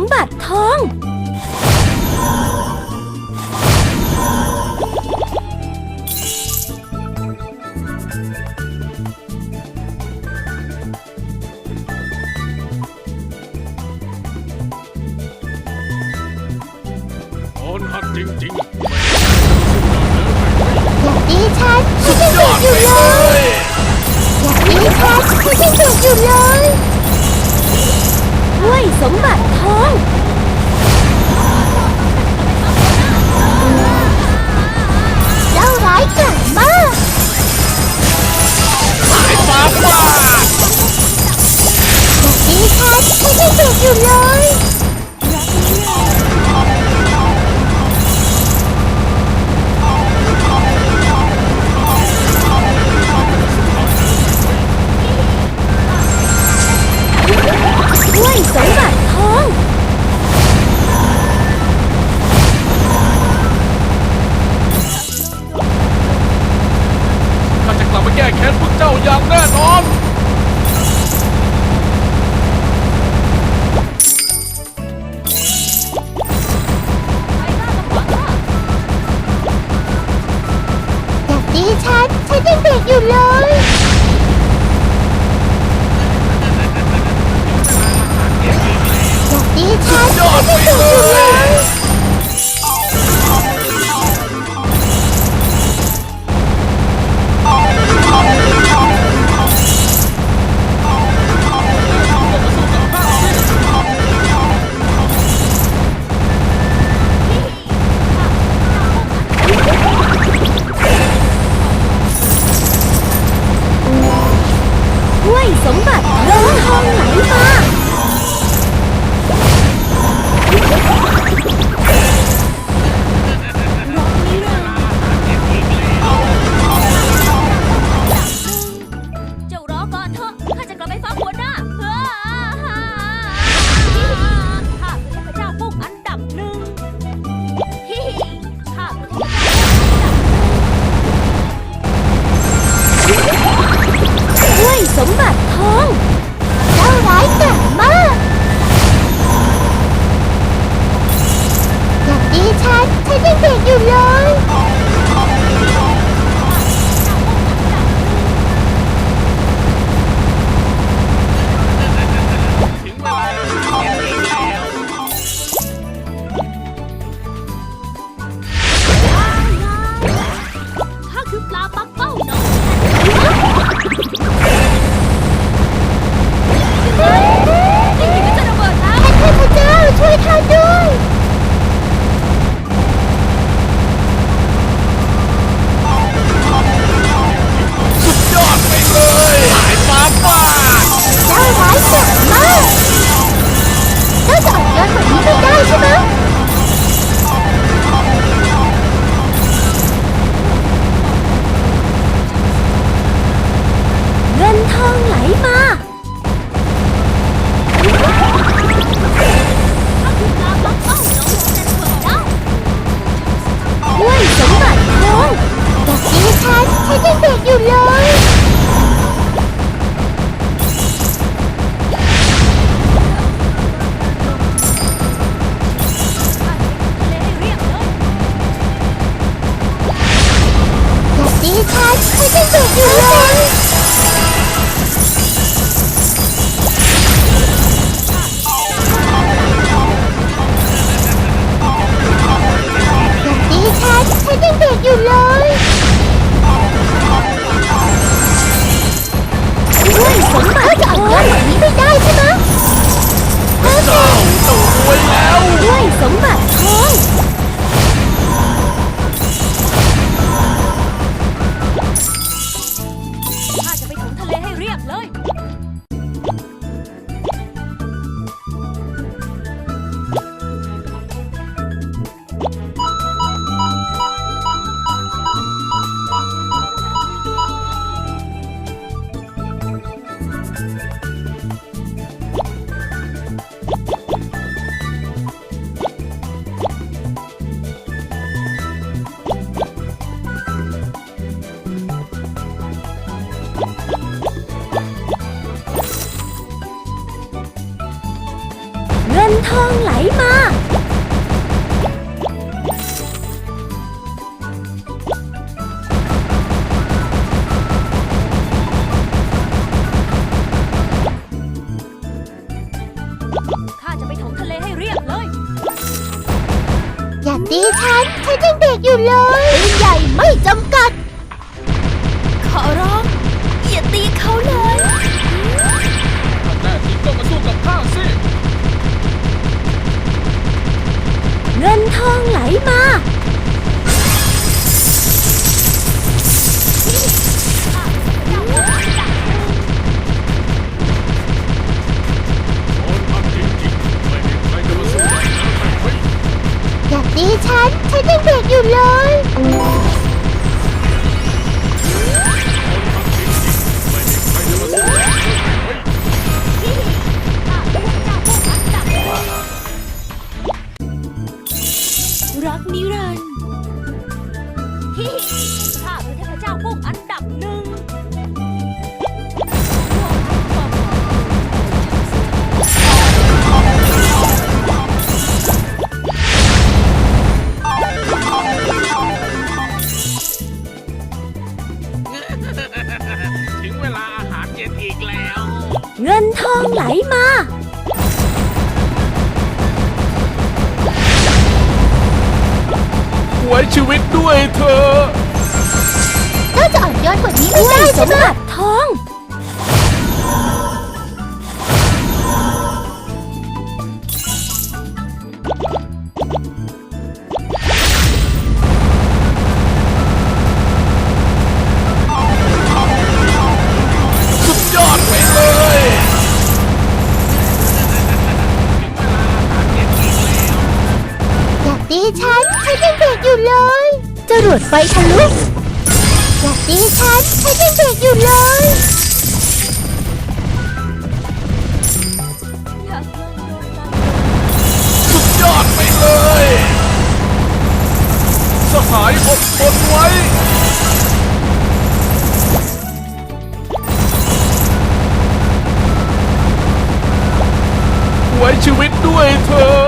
มบัติทอง ออนหักจริงอยากดีฉันที่สุดอยู่เลย อยากดีฉันที่สุดอยู่เลย ด้วยสมบัติทองเจ้าร้ายกลับมาสายฟ้าฟา จ้าอย่างแน่นอน แบบนี้ฉัน ฉันยังเด็กอยู่เลยอยากดีฉัน ฉันยังเด็กอยู่เลย murió. ทองไหลมา ไว้ชีวิตด้วยเธอ น่าจะอ่อนโยนกว่านี้ไม่ได้ใช่ไหมบัติทอง วดไฟทะลุสวัสดีฉันฉันยังเด็กอยู่เลยสุดยอดไปเลย สหายอดทนไว้ ไว้ชีวิตด้วยเธอ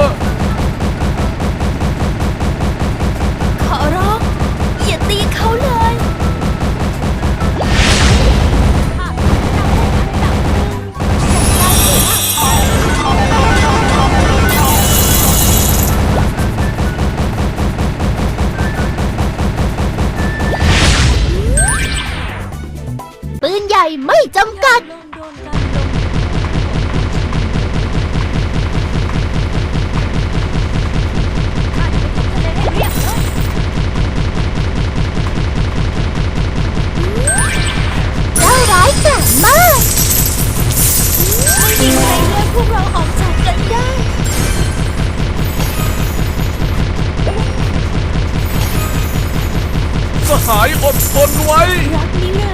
อดทนไว้ รักนี้นา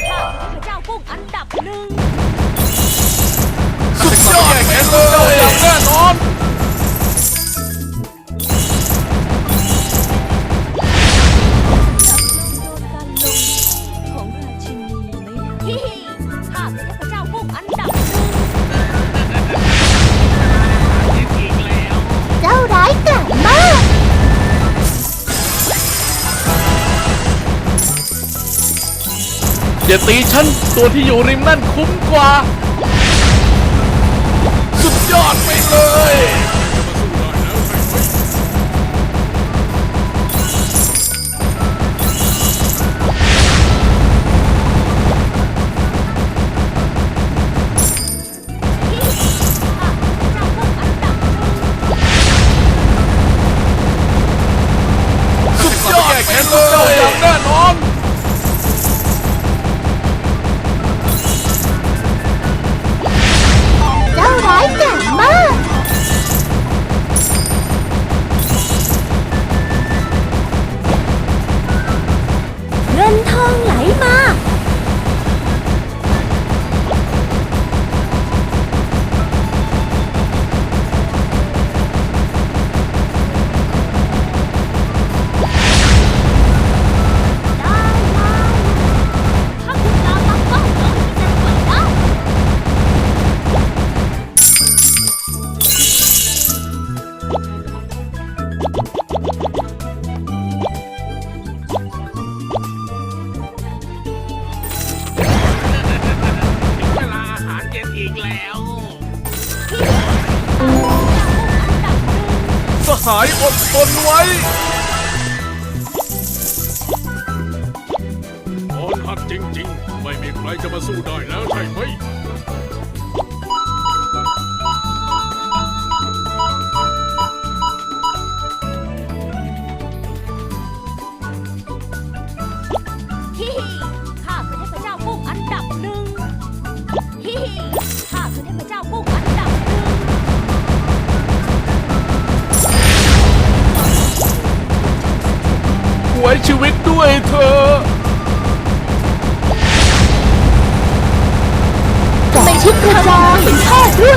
ข้าพเจ้ากุ้งอันดับหนึ่งสุดยอดไปเลยแน่นอน่าตีฉัน ตัวที่อยู่ริมนั่นคุ้มกว่า สุดยอดไปเลย หายอดทนไว้ ชิดกระจายเป็นแพทย์ด้วย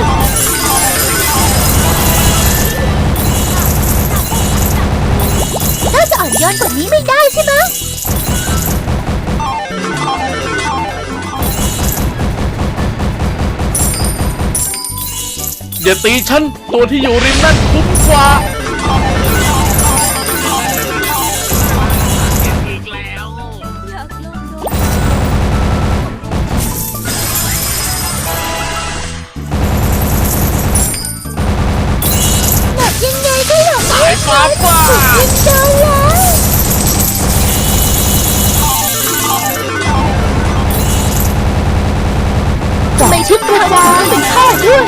เจ้าจะอ่อนโยนกว่านี้ไม่ได้ใช่ไหมอย่าตีฉัน ตัวที่อยู่ริมนั่นคุ้มกว่า สายฟ้าฟ้งเจอแล้วไปชิดกระจายเป็นแพทย์ด้วย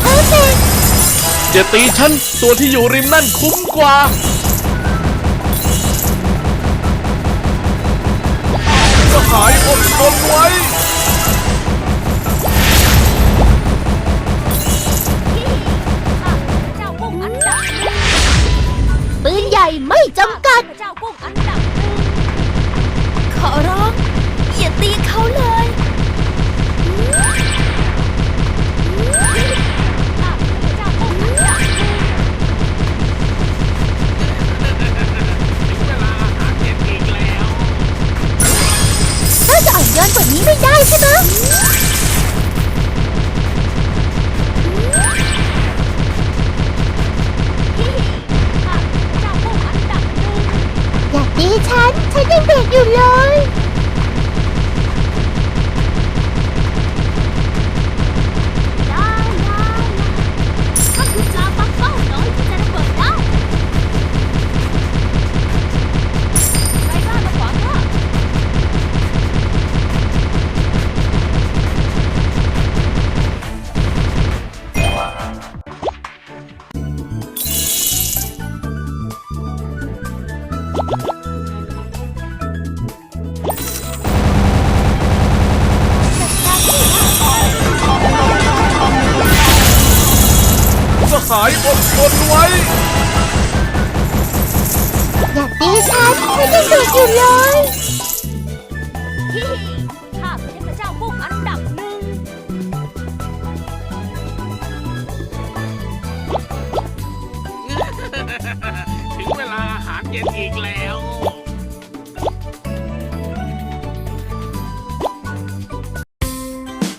เพอร์เฟกอย่าตีฉันตัวที่อยู่ริมนั่นคุ้มกว่าก็หายอดทนไว้ ไม่จำกัด เจ้ากุ้งอันดับหนึ่งขอร้องอย่าตีเขาเลยข้าคือเทพเจ้ากุ้งอันดับหนึ่งเจ้าจะอ่อนโยนกว่านี้ไม่ได้ใช่ไหม สายอดทนไว้ อย่าตีฉันฉันยังเด็กอยู่เลย